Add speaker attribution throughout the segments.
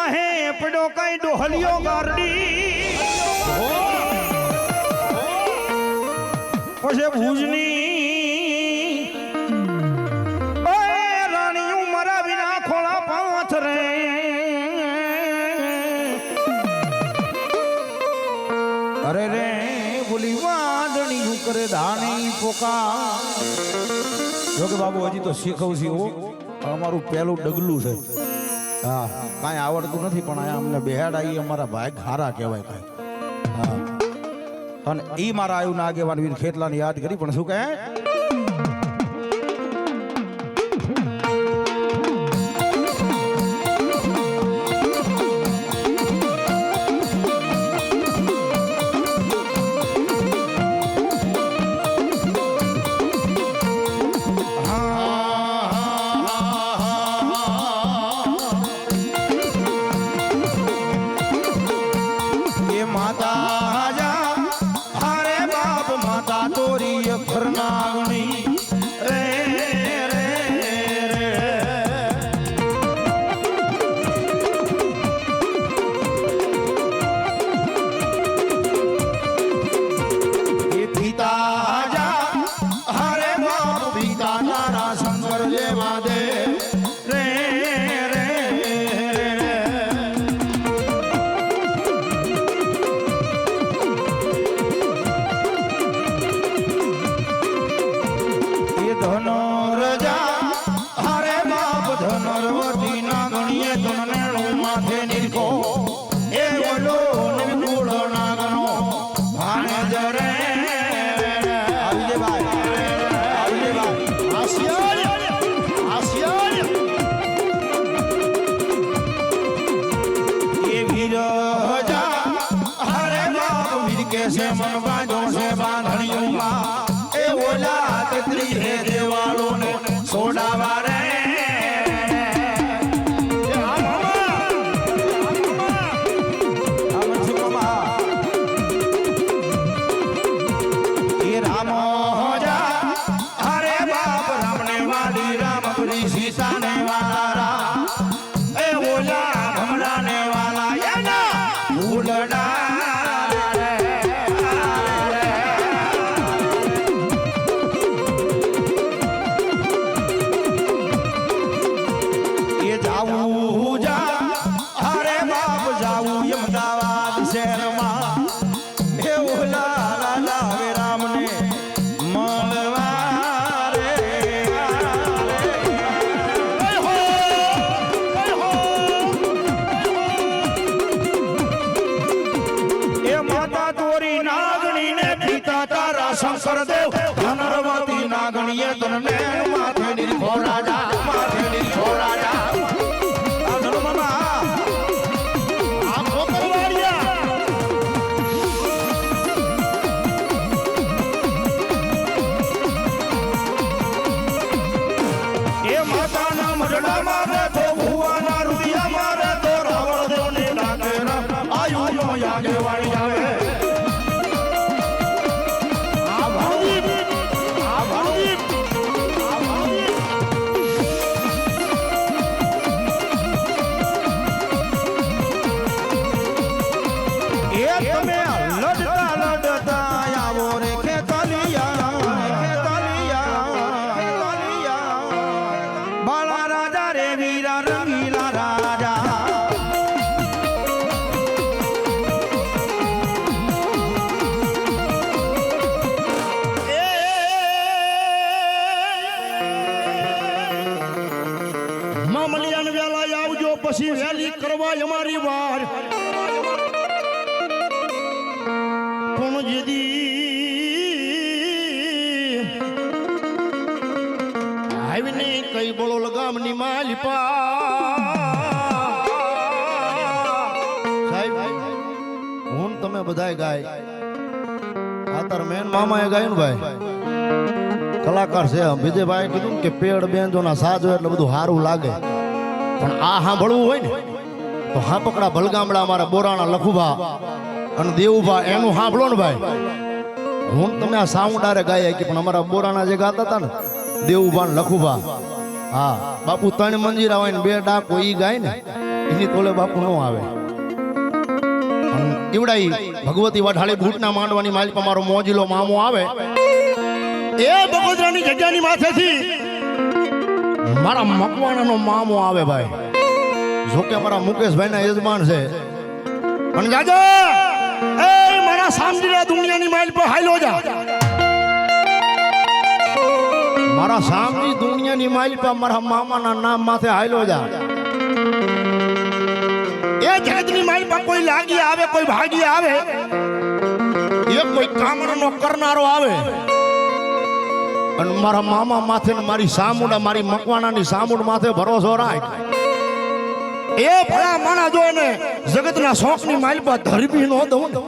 Speaker 1: વાહે પડ્યો કઈ ડોહલિયો ગારડી. પછી ભુજની રાણીયું મારા વિના ખોળા પાંચ રે. અરે રે બોલી વાદણી હું કરે ધાણી પોકા જોકે બાબુ, હજી તો શીખવું છું અમારું પહેલું ડગલું છે. હા, કાંઈ આવડતું નથી, પણ અહીંયા અમને બેહાડા ઈ અમારા ભાઈ હારા કહેવાય કાંઈ. હા. અને એ મારા આયુના આગેવાન વીર ખેતલાની યાદ કરી, પણ શું કહે? વીર એ જાવું જા અમદાવાદ શહેરમાં. એ માતા તોરી નાગણી ને પિતા તારા શંકર દેવ ધનરવતી નાગણીએ તને માથે નિર્ભો રાજા.
Speaker 2: કરવા અમારી વાર. પણ જેદી આવીને કઈ બોલો લગામની માલિપા સાહેબ, હું તમે બધાય ગાય. આતર તાર મેન મામાએ ગાયું ને ભાઈ? કલાકાર છે વિજયભાઈ કીધું ને કે પેડ બેંજોના સાજ હોય એટલે બધું સારું લાગે. પણ આ સાંભળવું હોય ને તો હાંપકડા ભલગામડા અમારા બોરાણા લખુભા અને દેવુભા, એનું સાંભળો ને ભાઈ. હું તમે આ સાઉન્ડારે ગાયા કે પણ અમારા બોરાણા જે ગાતા હતા ને, દેવુભા ને લખુભા. હા, બાપુ ત્રણ મંજીરા હોય ને બે ડાકો ઈ ગાય ને, એની તોલે બાપુ ન આવે. અને ભગવતી વઢાળી ભૂટના માંડવાની માલિક મારો મોજીલો મામો આવે. એ બગોદરાની જગ્યાની માથેથી મારા મકવાણાનો મામો આવે ભાઈ. જોકે મારા મુકેશભાઈના યજમાન છે. પણ જાજો! એ મારા સામજીરા દુનિયાની માઇલ પર હાલો જા. મારા સામજી દુનિયાની માઇલ પર મારા મામાના નામ માથે હાલો જા. એ જાતની માઇલ પર કોઈ લાગી આવે કોઈ ભાગી આવે. એ કોઈ કામનો કરનારો આવે. અને મારા મામા માથે ને મારી સામુડા મારી મકવાણાની સામુડ માથે ભરોસો રાખ. એ ભલા માણા જો એને જગતના શોખની માઇલ પર ધરબી નો દઉં ને,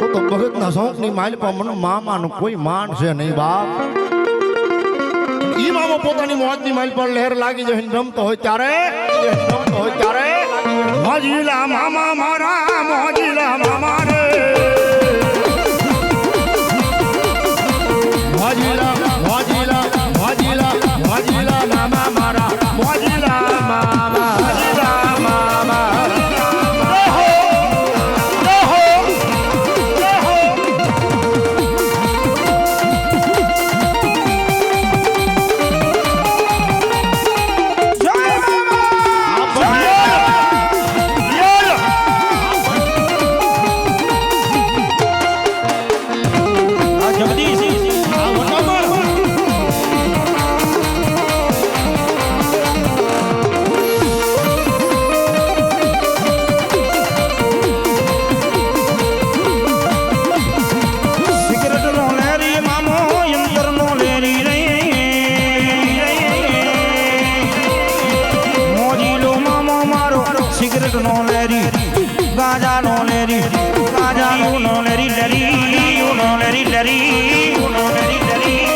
Speaker 2: તો તો ભગતના શોખની માઇલ પર મને મામાનું કોઈ માન છે નહીં બાપ. ઈ મામો પોતાની મોજની માઇલ પર લહેર લાગી જાય ને રમતો હોય ત્યારે રમતો હોય ત્યારે. મોજીલા મામા મારા મોજીલા મામા
Speaker 1: સિગરેટ નો લેરી, ગાંજા નો લેરી ગાંજા નો લેરી લેરી નો લેરી લેરી નો લેરી લેરી.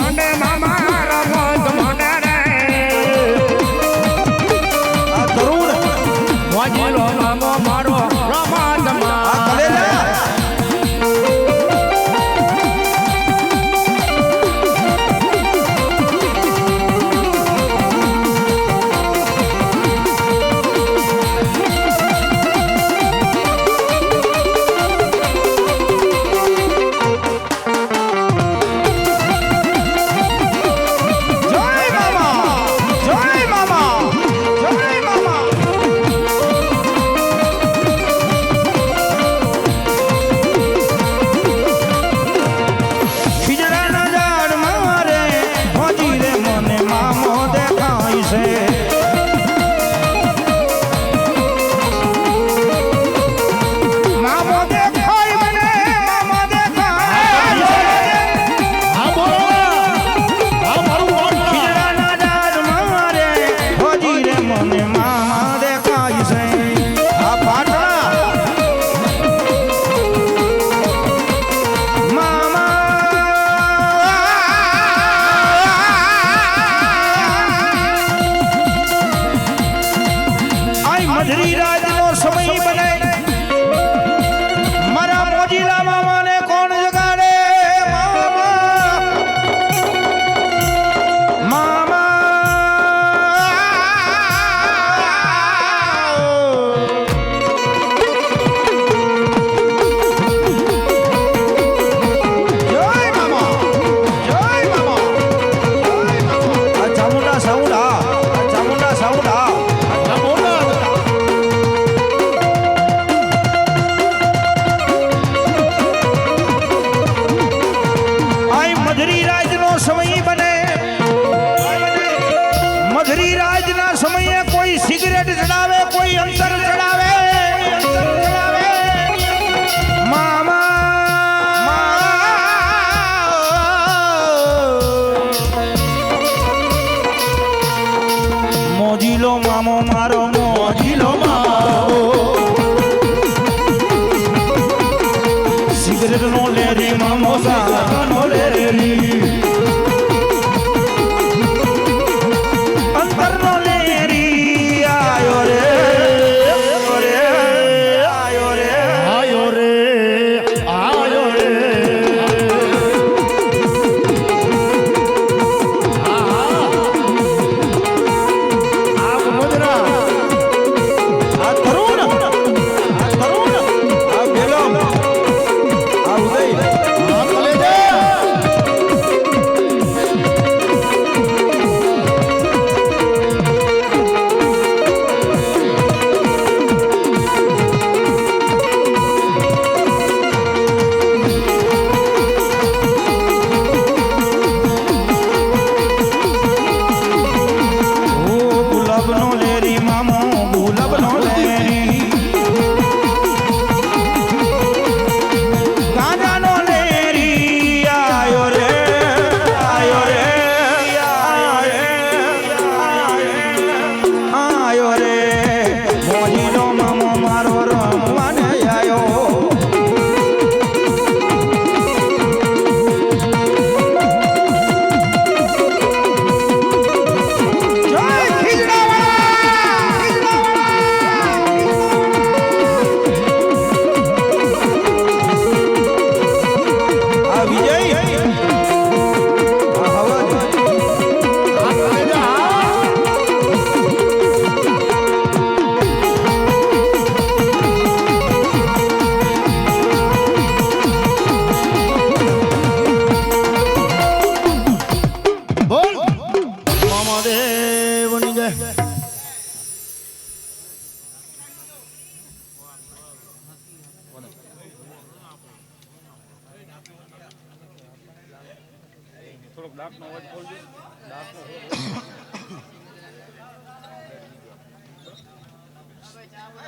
Speaker 1: આ
Speaker 3: মজিল
Speaker 1: মামো মারো মজিল মামো